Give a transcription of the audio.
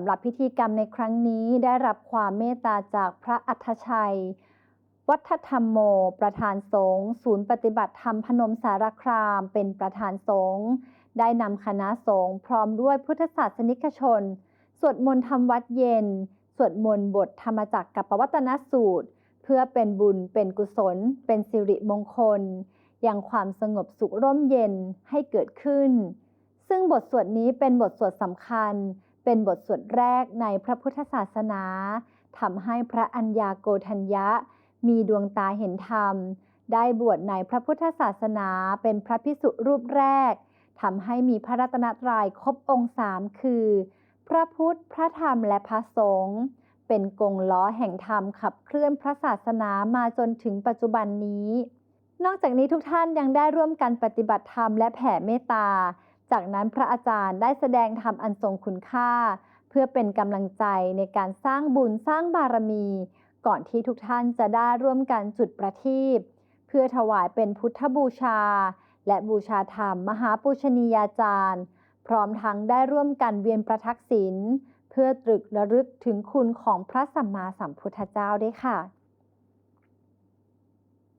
ำหรับพิธีกรรมในครั้งนี้ได้รับความเมตตาจากพระอัฏฐชัย วัฒธรรมโม ประธานสงฆ์ศูนย์ปฏิบัติธรรมพนมสารคราม เป็นประธานสงฆ์ได้นำคณะสงฆ์พร้อมด้วยพุทธศาสนิกชน สวดมนต์ทำวัดเย็น สวดมนต์บทธรรมจักรกับปวัตนสูตร เพื่อเป็นบุญเป็นกุศล เป็นสิริมงคลยังความสงบสุขร่มเย็นให้เกิดขึ้น ซึ่งบทสวดนี้เป็นบทสวดสำคัญ เป็นบทสวดแรกในพระพุทธศาสนาทำให้พระอัญญาโกทัญญะ มีดวงตาเห็นธรรม ได้บวชในพระพุทธศาสนาเป็นพระพิสุรูปแรกทำให้มีพระรัตนตรัยครบองค์สามคือ พระพุทธ พระธรรมและพระสงฆ์เป็นกงล้อแห่งธรรมขับเคลื่อนพระศาสนามาจนถึงปัจจุบันนี้ นอกจากนี้ทุกท่านยังได้ร่วมกันปฏิบัติธรรมและแผ่เมตตา จากนั้นพระอาจารย์ได้แสดงธรรมอันทรงคุณค่า เพื่อเป็นกำลังใจในการสร้างบุญสร้างบารมี ก่อนที่ทุกท่านจะได้ร่วมกันจุดประทีปเพื่อถวายเป็นพุทธบูชา และบูชาธรรมมหาปูชนียาจารย์ พร้อมทั้งได้ร่วมกันเวียนประทักษิณเพื่อตรึกระลึกถึงคุณของพระสัมมาสัมพุทธเจ้าด้วยค่ะ